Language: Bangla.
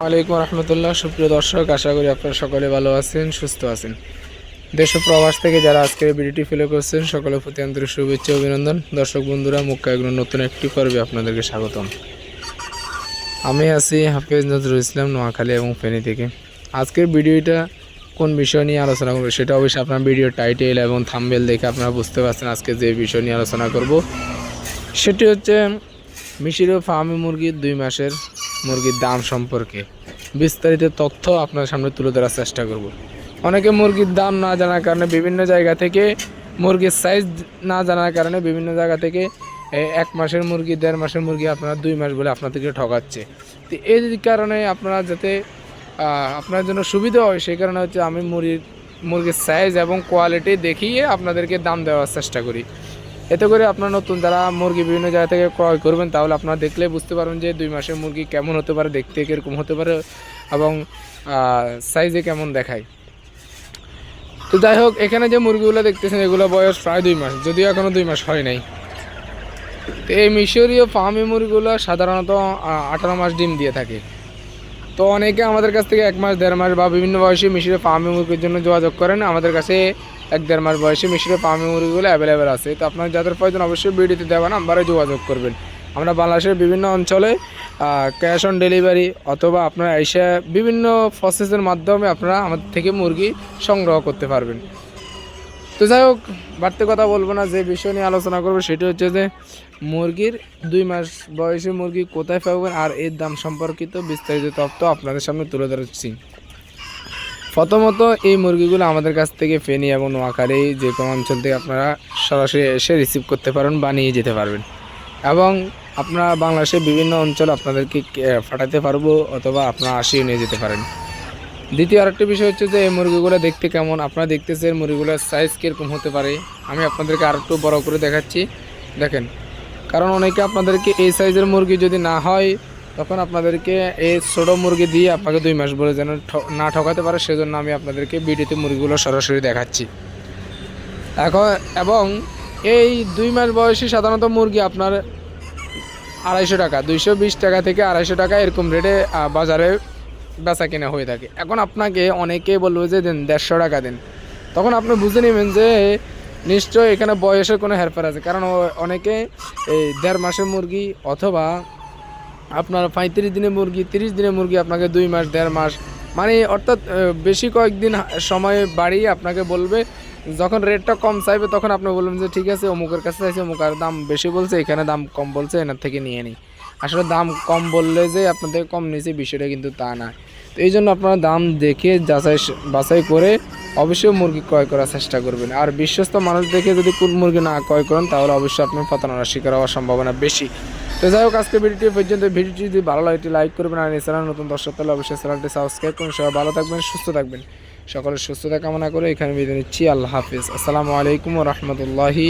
ওয়ালাইকুম রহমতুল্লাহ, সুপ্রিয় দর্শক, আশা করি আপনারা সকলে ভালো আছেন, সুস্থ আছেন। দেশ ও প্রবাস থেকে যারা আজকের ভিডিওটি ফলো করছেন, সকলের প্রতি আন্তরিক শুভেচ্ছা অভিনন্দন। দর্শক বন্ধুরা এগুলো নতুন একটি পর্বে আপনাদেরকে স্বাগতম। আমি আছি হাফিজ নজরুল ইসলাম, নোয়াখালী এবং ফেনী থেকে। আজকের ভিডিওটা কোন বিষয় নিয়ে আলোচনা করব সেটা অবশ্যই আপনার ভিডিও টাইটেল এবং থাম্বেল দেখে আপনারা বুঝতে পারছেন আজকে যে বিষয় নিয়ে আলোচনা করব। সেটি হচ্ছে মিশরীয় ফার্মি মুরগির দুই মাসের মুরগির দাম সম্পর্কে বিস্তারিত তথ্য আপনার সামনে তুলে ধরার চেষ্টা করব। অনেকে মুরগির দাম না জানার কারণে বিভিন্ন জায়গা থেকে মুরগির সাইজ না জানার কারণে বিভিন্ন জায়গা থেকে এক মাসের মুরগি, দেড় মাসের মুরগি আপনারা দুই মাস বলে আপনাদেরকে ঠকাচ্ছে। তো এই কারণে আপনারা যাতে আপনার জন্য সুবিধা হয়, সেই কারণে হচ্ছে আমি মুরগির মুরগির সাইজ এবং কোয়ালিটি দেখিয়ে আপনাদেরকে দাম দেওয়ার চেষ্টা করি। এতে করে আপনার নতুন যারা মুরগি বিভিন্ন জায়গা থেকে ক্রয় করবেন, তাহলে আপনারা দেখলে বুঝতে পারবেন যে দুই মাসের মুরগি কেমন হতে পারে, দেখতে কীরকম হতে পারে এবং সাইজে কেমন দেখায়। তো যাই হোক, এখানে যে মুরগিগুলো দেখতেছেন, এগুলো বয়স প্রায় দুই মাস, যদিও এখনও দুই মাস হয় নাই। তো এই মিশরীয় ফার্মি মুরগিগুলো সাধারণত আঠারো মাস ডিম দিয়ে থাকে। তো অনেকে আমাদের কাছ থেকে এক মাস, দেড় মাস বা বিভিন্ন বয়সী মিশরে ফার্মি মুরগির জন্য যোগাযোগ করেন। আমাদের কাছে এক দেড় মাস বয়সী মিশরে ফার্মি মুরগিগুলো অ্যাভেলেবেল আছে। তো আপনার যাদের প্রয়োজন অবশ্যই ভিডিওতে দেওয়া নাম্বারে যোগাযোগ করবেন। আমরা বাংলাদেশের বিভিন্ন অঞ্চলে ক্যাশ অন ডেলিভারি অথবা আপনারা এসে বিভিন্ন প্রসেসের মাধ্যমে আপনারা আমাদের থেকে মুরগি সংগ্রহ করতে পারবেন। তো যাই হোক, বাড়তি কথা বলব না, যে বিষয় নিয়ে আলোচনা করব সেটি হচ্ছে যে, মুরগির দুই মাস বয়সী মুরগি কোথায় পাবেন আর এর দাম সম্পর্কিত বিস্তারিত তথ্য আপনাদের সামনে তুলে ধরছি। প্রথমত এই মুরগিগুলো আমাদের কাছ থেকে ফেনি এবং নোয়াখালী যে কোনো অঞ্চল থেকে আপনারা সরাসরি এসে রিসিভ করতে পারেন বা নিয়ে যেতে পারবেন। এবং আপনারা বাংলাদেশের বিভিন্ন অঞ্চল আপনাদেরকে ফাটাতে পারব অথবা আপনারা আসিয়ে নিয়ে যেতে পারেন। দ্বিতীয় আরেকটি বিষয় হচ্ছে যে এই মুরগিগুলো দেখতে কেমন? আপনারা দেখতেছেন মুরগিগুলোর সাইজ কীরকম হতে পারে। আমি আপনাদেরকে আর একটু বড় করে দেখাচ্ছি। দেখেন, কারণ অনেকে আপনাদেরকে এই সাইজের মুরগি যদি না হয় তখন আপনাদেরকে এই ছোটো মুরগি দিয়ে আপনাকে দুই মাস বলে যেন না ঠকাতে পারে, সেজন্য আমি আপনাদেরকে ভিডিওতে মুরগিগুলো সরাসরি দেখাচ্ছি। এখন, এবং এই দুই মাস বয়সী সাধারণত মুরগি আপনার আড়াইশো টাকা, দুইশো বিশ টাকা থেকে আড়াইশো টাকা এরকম রেটে বাজারে বেচা কেনা হয়ে থাকে। এখন আপনাকে অনেকে বলবে যে দেন দেড়শো টাকা দেন। তখন আপনি বুঝে নেবেন যে নিশ্চয় এখানে বয়সের কোনো হেরফের আছে। কারণ অনেকে এই দেড় মাসের মুরগি অথবা আপনার পঁয়ত্রিশ দিনের মুরগি, তিরিশ দিনের মুরগি আপনাকে দুই মাস, দেড় মাস মানে অর্থাৎ বেশি কয়েকদিন সময় বাড়িয়ে আপনাকে বলবে, যখন রেটটা কম চাইবে তখন আপনি বলবেন যে, ঠিক আছে, অমুকের কাছে চাইছে, অমুক আর দাম বেশি বলছে, এখানে দাম কম বলছে, এনার থেকে নিয়ে নিই। আসলে দাম কম বললে যে আপনাদের কম নিয়েছে, বিষয়টা কিন্তু তা না। তো এই জন্য আপনারা দাম দেখে যাচাই বাছাই করে অবশ্যই মুরগি ক্রয় করার চেষ্টা করবেন। আর বিশ্বস্ত মানুষ দেখে যদি কোন মুরগি না ক্রয় করেন, তাহলে অবশ্যই আপনার প্রতারণার শিকার হওয়ার সম্ভাবনা বেশি। তো যাই হোক আজকে ভিডিওটি পর্যন্ত। ভিডিওটি যদি ভালো লাগে, একটি লাইক করবেন আর এই চ্যানেল নতুন দর্শক তাহলে অবশ্যই চ্যানেলটি সাবস্ক্রাইব করুন। সবাই ভালো থাকবেন, সুস্থ থাকবেন। সকলের সুস্থতা কামনা করে এখানে বিদায় নিচ্ছি। আল্লাহ হাফিজ। আসসালামু আলাইকুম রহমতুল্লাহি